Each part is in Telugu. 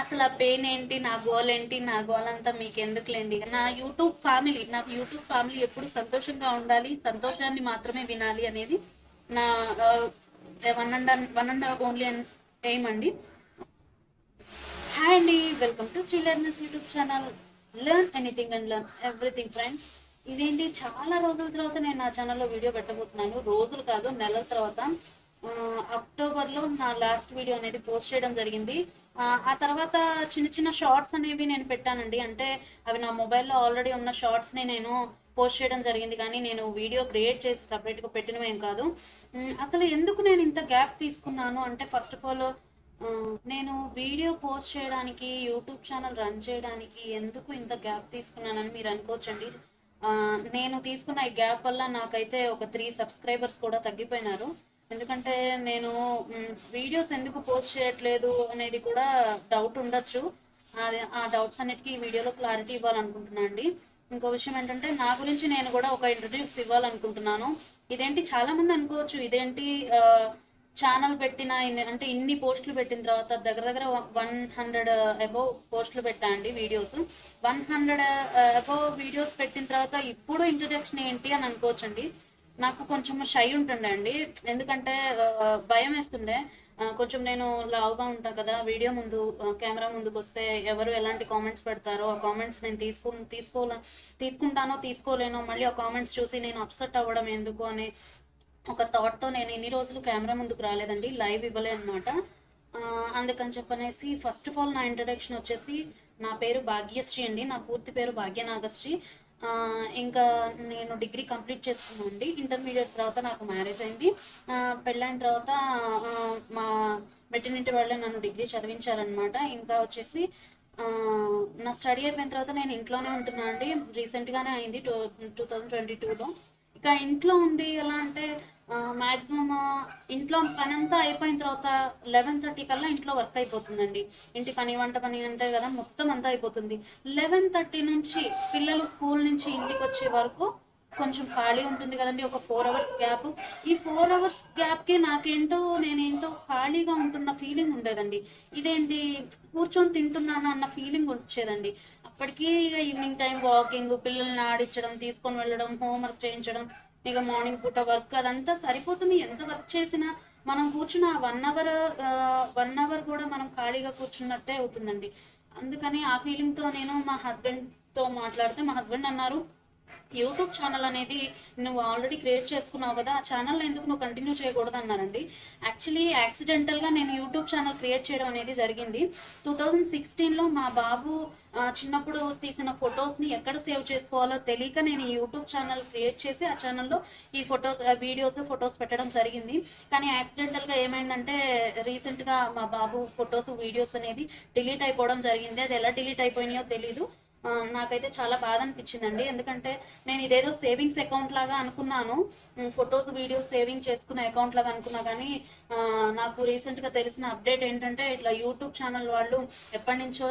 అసలు ఆ పెయిన్ ఏంటి నా గోల్ ఏంటి నా గోల్ అంతా మీకు ఎందుకులేండి నా యూట్యూబ్ ఫ్యామిలీ నా యూట్యూబ్ ఫ్యామిలీ ఎప్పుడు సంతోషంగా ఉండాలి సంతోషాన్ని మాత్రమే వినాలి అనేది నా one and one and only aim అండి. హాయ్ అండి welcome to Sri learners YouTube channel learn anything and learn everything friends ఇదేంటి చాలా రోజుల తర్వాత నేను నా ఛానల్లో వీడియో పెట్టబోతున్నాను. రోజులు కాదు నెలల తర్వాత అక్టోబర్లో నా లాస్ట్ వీడియో అనేది పోస్ట్ చేయడం జరిగింది. ఆ, తర్వాత చిన్న చిన్న షార్ట్స్ అనేవి నేను పెట్టానండి. అంటే అవి నా మొబైల్లో ఆల్రెడీ ఉన్న షార్ట్స్ని నేను పోస్ట్ చేయడం జరిగింది. కానీ నేను వీడియో క్రియేట్ చేసి సపరేట్గా పెట్టినవేం కాదు. అసలు ఎందుకు నేను ఇంత గ్యాప్ తీసుకున్నాను? అంటే ఫస్ట్ ఆఫ్ ఆల్ నేను వీడియో పోస్ట్ చేయడానికి యూట్యూబ్ ఛానల్ రన్ చేయడానికి ఎందుకు ఇంత గ్యాప్ తీసుకున్నానని మీరు అనుకోవచ్చండి. నేను తీసుకున్న ఈ గ్యాప్ వల్ల నాకైతే ఒక త్రీ సబ్స్క్రైబర్స్ కూడా తగ్గిపోయినారు. ఎందుకంటే నేను వీడియోస్ ఎందుకు పోస్ట్ చేయట్లేదు అనేది కూడా డౌట్ ఉండొచ్చు. ఆ డౌట్స్ అన్నిటికీ ఈ వీడియోలో క్లారిటీ ఇవ్వాలనుకుంటున్నాను అండి. ఇంకో విషయం ఏంటంటే నా గురించి నేను కూడా ఒక ఇంట్రడ్యూస్ ఇవ్వాలనుకుంటున్నాను. ఇదేంటి చాలా మంది అనుకోవచ్చు ఇదేంటి ఛానల్ పెట్టిన అంటే ఇన్ని పోస్టులు పెట్టిన తర్వాత దగ్గర దగ్గర వన్ హండ్రెడ్ అబోవ్ పోస్టులు పెట్టా అండి videos one hundred above videos పెట్టిన తర్వాత ఇప్పుడు ఇంట్రడక్షన్ ఏంటి అని అనుకోవచ్చండి. నాకు కొంచెం షై ఉంటుండే అండి. ఎందుకంటే భయం వేస్తుండే. కొంచెం నేను లావుగా ఉంటాను కదా వీడియో ముందు కెమెరా ముందుకు వస్తే ఎవరు ఎలాంటి కామెంట్స్ పెడతారో ఆ కామెంట్స్ నేను తీసుకో తీసుకోలే తీసుకుంటానో తీసుకోలేనో మళ్ళీ ఆ కామెంట్స్ చూసి నేను అప్సెట్ అవ్వడం ఎందుకు అనే ఒక థాట్తో నేను ఇన్ని రోజులు కెమెరా ముందుకు రాలేదండి లైవ్ ఇవ్వలే అనమాట అందుకని చెప్పనేసి ఫస్ట్ ఆఫ్ ఆల్ నా ఇంట్రడక్షన్ వచ్చేసి నా పేరు భాగ్యశ్రీ అండి. నా పూర్తి పేరు భాగ్యనాగశ్రీ. ఇంకా నేను డిగ్రీ కంప్లీట్ చేసుకున్నాను అండి. ఇంటర్మీడియట్ తర్వాత నాకు మ్యారేజ్ అయింది. పెళ్ళైన తర్వాత మా మెటర్నిటీ వాళ్ళే నన్ను డిగ్రీ చదివించారనమాట ఇంకా వచ్చేసి నా స్టడీ అయిపోయిన తర్వాత నేను ఇంట్లోనే ఉంటున్నా అండి. రీసెంట్ గానే అయింది టూ టూ థౌజండ్ ట్వంటీ టూలో. ఇక ఇంట్లో ఉండి ఎలా అంటే మాక్సిమమ్ ఇంట్లో పని అంతా అయిపోయిన తర్వాత లెవెన్ థర్టీ కల్లా ఇంట్లో వర్క్ అయిపోతుందండి. ఇంటి పని వంట పని అంటే కదా మొత్తం అంతా అయిపోతుంది. లెవెన్ థర్టీ నుంచి పిల్లలు స్కూల్ నుంచి ఇంటికి వచ్చే వరకు కొంచెం ఖాళీ ఉంటుంది కదండి ఒక ఫోర్ అవర్స్ గ్యాప్ ఈ ఫోర్ అవర్స్ గ్యాప్కి నాకేంటో నేనేంటో ఖాళీగా ఉంటున్న ఫీలింగ్ ఉండేదండి. ఇదేంటి కూర్చొని తింటున్నాను అన్న ఫీలింగ్ వచ్చేదండి. అప్పటికి ఇక ఈవినింగ్ టైం వాకింగ్ పిల్లల్ని ఆడించడం తీసుకొని వెళ్ళడం హోంవర్క్ చేయించడం ఇక మార్నింగ్ పూట వర్క్ అదంతా సరిపోతుంది. ఎంత వర్క్ చేసినా మనం కూర్చున్న వన్ అవర్ వన్ అవర్ కూడా మనం ఖాళీగా కూర్చున్నట్టే అవుతుందండి. అందుకని ఆ ఫీలింగ్తో నేను మా హస్బెండ్తో మాట్లాడితే మా హస్బెండ్ అన్నారు యూట్యూబ్ ఛానల్ అనేది నువ్వు ఆల్రెడీ క్రియేట్ చేసుకున్నావు కదా ఆ ఛానల్ ఎందుకు నువ్వు కంటిన్యూ చేయకూడదు అన్నారండి. యాక్చువల్లీ యాక్సిడెంటల్గా నేను యూట్యూబ్ ఛానల్ క్రియేట్ చేయడం అనేది జరిగింది. టూ థౌజండ్ సిక్స్టీన్లో మా బాబు చిన్నప్పుడు తీసిన ఫొటోస్ని ఎక్కడ సేవ్ చేసుకోవాలో తెలియక నేను యూట్యూబ్ ఛానల్ క్రియేట్ చేసి ఆ ఛానల్లో ఈ ఫొటోస్ వీడియోస్ ఫొటోస్ పెట్టడం జరిగింది. కానీ యాక్సిడెంటల్గా ఏమైందంటే రీసెంట్గా మా బాబు ఫొటోస్ వీడియోస్ అనేది డిలీట్ అయిపోవడం జరిగింది. అది ఎలా డిలీట్ అయిపోయినాయో తెలీదు. నాకైతే చాలా బాధ అనిపించిందండి ఎందుకంటే నేను ఇదేదో సేవింగ్స్ అకౌంట్ లాగా అనుకున్నాను. ఫొటోస్ వీడియోస్ సేవింగ్ చేసుకునే అకౌంట్ లాగా అనుకున్నా కానీ నాకు రీసెంట్గా తెలిసిన అప్డేట్ ఏంటంటే ఇట్లా యూట్యూబ్ ఛానల్ వాళ్ళు ఎప్పటి నుంచో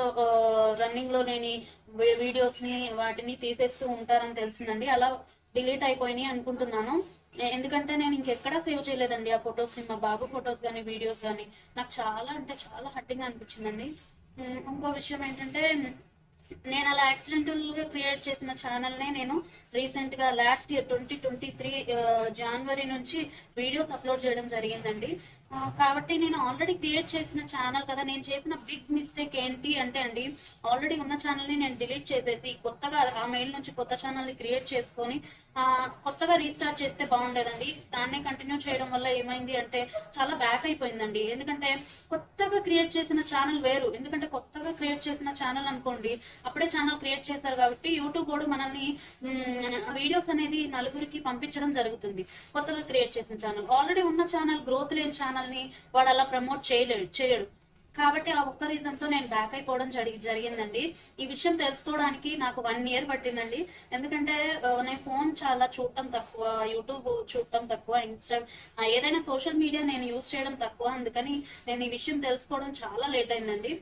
రన్నింగ్లో లేని వీడియోస్ని వాటిని తీసేస్తూ ఉంటారని తెలిసిందండి. అలా డిలీట్ అయిపోయినాయి అనుకుంటున్నాను. ఎందుకంటే నేను ఇంకెక్కడా సేవ్ చేయలేదండి ఆ ఫొటోస్ని మా బాబు ఫొటోస్ కానీ వీడియోస్ కానీ నాకు చాలా అంటే చాలా హట్టింగ్ అనిపించిందండి. ఇంకో విషయం ఏంటంటే నేను అలా యాక్సిడెంటల్గా క్రియేట్ చేసిన ఛానల్ నే నేను రీసెంట్గా last year twenty twenty three జనవరి నుంచి వీడియోస్ అప్లోడ్ చేయడం జరిగిందండి. కాబట్టి నేను ఆల్రెడీ క్రియేట్ చేసిన ఛానల్ కదా నేను చేసిన బిగ్ మిస్టేక్ ఏంటి అంటే అండి ఆల్రెడీ ఉన్న ఛానల్ని నేను డిలీట్ చేసేసి కొత్తగా ఆ మెయిల్ నుంచి కొత్త ఛానల్ని క్రియేట్ చేసుకొని ఆ, కొత్తగా రీస్టార్ట్ చేస్తే బాగుండేదండి. దాన్నే కంటిన్యూ చేయడం వల్ల ఏమైంది అంటే చాలా బ్యాక్ అయిపోయిందండి. ఎందుకంటే కొత్తగా క్రియేట్ చేసిన ఛానల్ వేరు. ఎందుకంటే కొత్తగా క్రియేట్ చేసిన ఛానల్ అనుకోండి అప్పుడే ఛానల్ క్రియేట్ చేశారు కాబట్టి యూట్యూబ్ కూడా మనల్ని వీడియోస్ అనేది నలుగురికి పంపించడం జరుగుతుంది. కొత్తగా క్రియేట్ చేసిన ఛానల్ ఆల్రెడీ ఉన్న ఛానల్ గ్రోత్ లేని ఛానల్ని వాడు అలా ప్రమోట్ చేయలేడు చేయడు. కాబట్టి ఆ ఒక్క రీజన్తో నేను బ్యాక్ అయిపోవడం జరిగి జరిగిందండి. ఈ విషయం తెలుసుకోవడానికి నాకు వన్ ఇయర్ పట్టిందండి. ఎందుకంటే నేను ఫోన్ చాలా చూడటం తక్కువ యూట్యూబ్ చూడటం తక్కువ ఇన్స్టా ఏదైనా సోషల్ మీడియా నేను యూజ్ చేయడం తక్కువ. అందుకని నేను ఈ విషయం తెలుసుకోవడం చాలా లేట్ అయిందండి.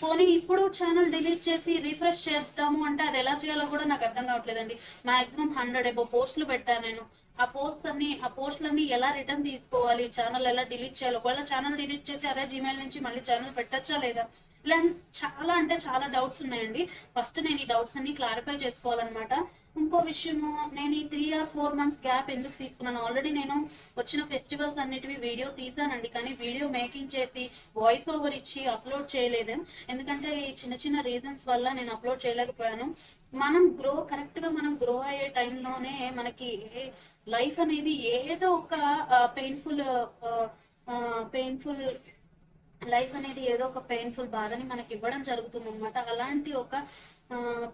పోనీ ఇప్పుడు ఛానల్ డిలీట్ చేసి రిఫ్రెష్ చేద్దాము అంటే అది ఎలా చేయాలో కూడా నాకు అర్థం కావట్లేదండి. మాక్సిమం హండ్రెడ్ ఎబో పోస్టులు పెట్టాను నేను. ఆ పోస్ట్ అన్ని ఆ పోస్ట్లన్నీ ఎలా రిటర్న్ తీసుకోవాలి ఛానల్ ఎలా డిలీట్ చేయాలి ఒకవేళ ఛానల్ డిలీట్ చేసి అదే జీమెయిల్ నుంచి మళ్ళీ ఛానల్ పెట్టచ్చా లేదా? ఇలా చాలా అంటే చాలా డౌట్స్ ఉన్నాయండి. ఫస్ట్ నేను ఈ డౌట్స్ అన్ని క్లారిఫై చేసుకోవాలన్నమాట. ఇంకో విషయము నేను ఈ three or four months gap ఎందుకు తీసుకున్నాను? ఆల్రెడీ నేను వచ్చిన ఫెస్టివల్స్ అన్నిటివి వీడియో తీసానండి కానీ వీడియో మేకింగ్ చేసి వాయిస్ ఓవర్ ఇచ్చి అప్లోడ్ చేయలేదు. ఎందుకంటే ఈ చిన్న చిన్న రీజన్స్ వల్ల నేను అప్లోడ్ చేయలేకపోయాను. మనం గ్రో కరెక్ట్గా మనం గ్రో అయ్యే టైంలోనే మనకి లైఫ్ అనేది ఏదో ఒక పెయిన్ఫుల్ పెయిన్ఫుల్ లైఫ్ అనేది ఏదో ఒక పెయిన్ఫుల్ బాధని మనకి ఇవ్వడం జరుగుతుంది అనమాట అలాంటి ఒక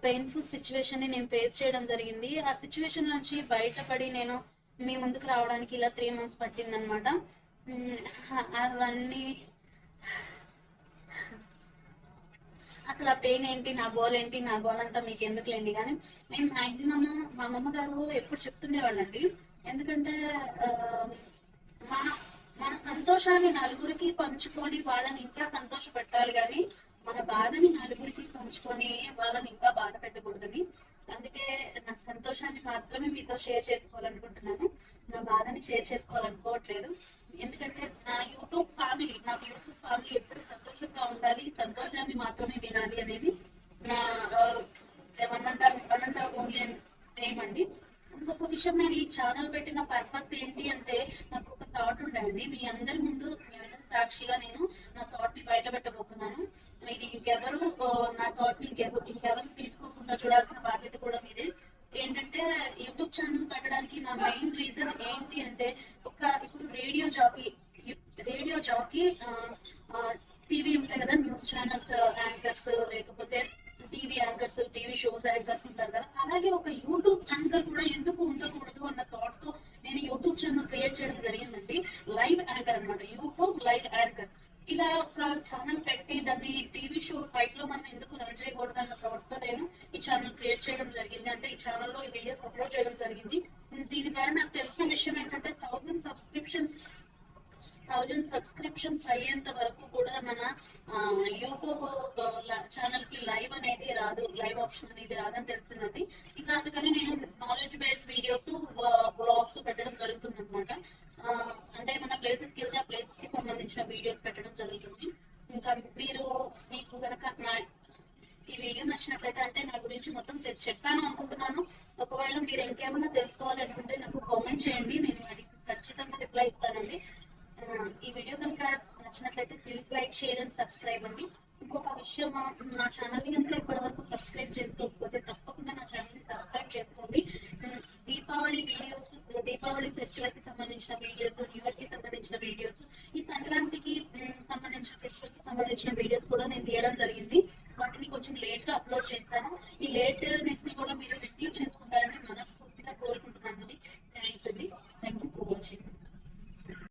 పెయిన్ఫుల్ సిచ్యువేషన్ని నేను ఫేస్ చేయడం జరిగింది. ఆ సిచ్యువేషన్ నుంచి బయటపడి నేను మీ ముందుకు రావడానికి ఇలా త్రీ మంత్స్ పట్టింది అనమాట అవన్నీ అసలు ఆ పెయిన్ ఏంటి నా గోల్ ఏంటి నా గోల్ అంతా మీకు ఎందుకులేండి కానీ నేను మాక్సిమం మా అమ్మమ్మ గారు ఎప్పుడు చెప్తుండేవాళ్ళండి. ఎందుకంటే మా మన సంతోషాన్ని నలుగురికి పంచుకొని వాళ్ళని ఇంకా సంతోష పెట్టాలి కానీ మన బాధని నలుగురికి పంచుకొని వాళ్ళని ఇంకా బాధ పెట్టకూడదని. అందుకే నా సంతోషాన్ని మాత్రమే మీతో షేర్ చేసుకోవాలనుకుంటున్నాను. నా బాధని షేర్ చేసుకోవాలనుకోవట్లేదు. ఎందుకంటే నా యూట్యూబ్ ఫ్యామిలీ నా యూట్యూబ్ ఫ్యామిలీ ఎప్పుడు సంతోషంగా ఉండాలి సంతోషాన్ని మాత్రమే వినాలి అనేది నా ఆ, ఏమన్నంటారు అనంతరం ఓన్లీ నేమ్ అండి ఇంకొక విషయం నేను ఈ ఛానల్ పెట్టిన పర్పస్ ఏంటి అంటే నాకు థాట్ ఉండండి మీ అందరి ముందు మీ అందరి సాక్షిగా నేను నా థాట్ని బయట పెట్టబోతున్నాను. ఇది ఇంకెవరు నా థాట్ని ఇంకెవరు ఇంకెవరు తీసుకోకుండా చూడాల్సిన బాధ్యత కూడా మీదే. ఏంటంటే యూట్యూబ్ ఛానల్ పెట్టడానికి నా మెయిన్ రీజన్ ఏంటి అంటే ఒక ఇప్పుడు radio jockey radio jockey TV ఉంటాయి కదా న్యూస్ ఛానల్స్ యాంకర్స్ లేకపోతే TV anchors TV shows anchors ఉంటారు కదా. అలాగే ఒక యూట్యూబ్ యాంకర్ కూడా ఎందుకు ఉండకూడదు అన్న థాట్తో నేను యూట్యూబ్ ఛానల్ క్రియేట్ చేయడం జరిగిందండి. లైవ్ యాంకర్ అన్నమాట. యూట్యూబ్ లైవ్ యాంకర్ ఇలా ఒక ఛానల్ పెట్టి దాన్ని టీవీ షో ఫైట్లో మనం ఎందుకు రన్ చేయకూడదు అన్న ప్రవర్తన నేను ఈ ఛానల్ క్రియేట్ చేయడం జరిగింది. అంటే ఈ ఛానల్లో ఈ వీడియోస్ అప్లోడ్ చేయడం జరిగింది. దీని ద్వారా నాకు తెలిసిన విషయం ఏంటంటే థౌసండ్ సబ్స్క్రిప్షన్స్ థౌజండ్ సబ్స్క్రిప్షన్స్ అయ్యేంత వరకు కూడా మన యూట్యూబ్ ఛానల్కి లైవ్ అనేది రాదు. లైవ్ ఆప్షన్ అనేది రాదని తెలిసిందండి. ఇంకా అందుకని నేను నాలెడ్జ్ బేస్ వీడియోస్ బ్లాగ్స్ పెట్టడం జరుగుతుంది అనమాట అంటే మన ప్లేసెస్కి వెళ్తే ఆ ప్లేసెస్కి సంబంధించిన వీడియోస్ పెట్టడం జరుగుతుంది. ఇంకా మీరు మీకు కనుక నా ఈ వీడియో నచ్చినట్లయితే అంటే నా గురించి మొత్తం చెప్పాను అనుకుంటున్నాను. ఒకవేళ మీరు ఇంకేమైనా తెలుసుకోవాలనుకుంటే నాకు కామెంట్ చేయండి. నేను వాటికి ఖచ్చితంగా రిప్లై ఇస్తానండి. ఈ వీడియో కనుక నచ్చినట్లయితే please like share and subscribe అండి. ఇంకొక విషయం నా ఛానల్ని కనుక ఇప్పటి వరకు సబ్స్క్రైబ్ చేసుకోకపోతే తప్పకుండా నా ఛానల్ని సబ్స్క్రైబ్ చేసుకోండి. దీపావళి వీడియోస్ దీపావళి ఫెస్టివల్కి సంబంధించిన వీడియోస్ న్యూ ఇయర్కి సంబంధించిన వీడియోస్ ఈ సంక్రాంతికి సంబంధించిన ఫెస్టివల్కి సంబంధించిన వీడియోస్ కూడా నేను తీయడం జరిగింది. వాటిని కొంచెం లేట్గా అప్లోడ్ చేస్తాను. ఈ లేట్నెస్ని కూడా మీరు రిసీవ్ చేసుకుంటారని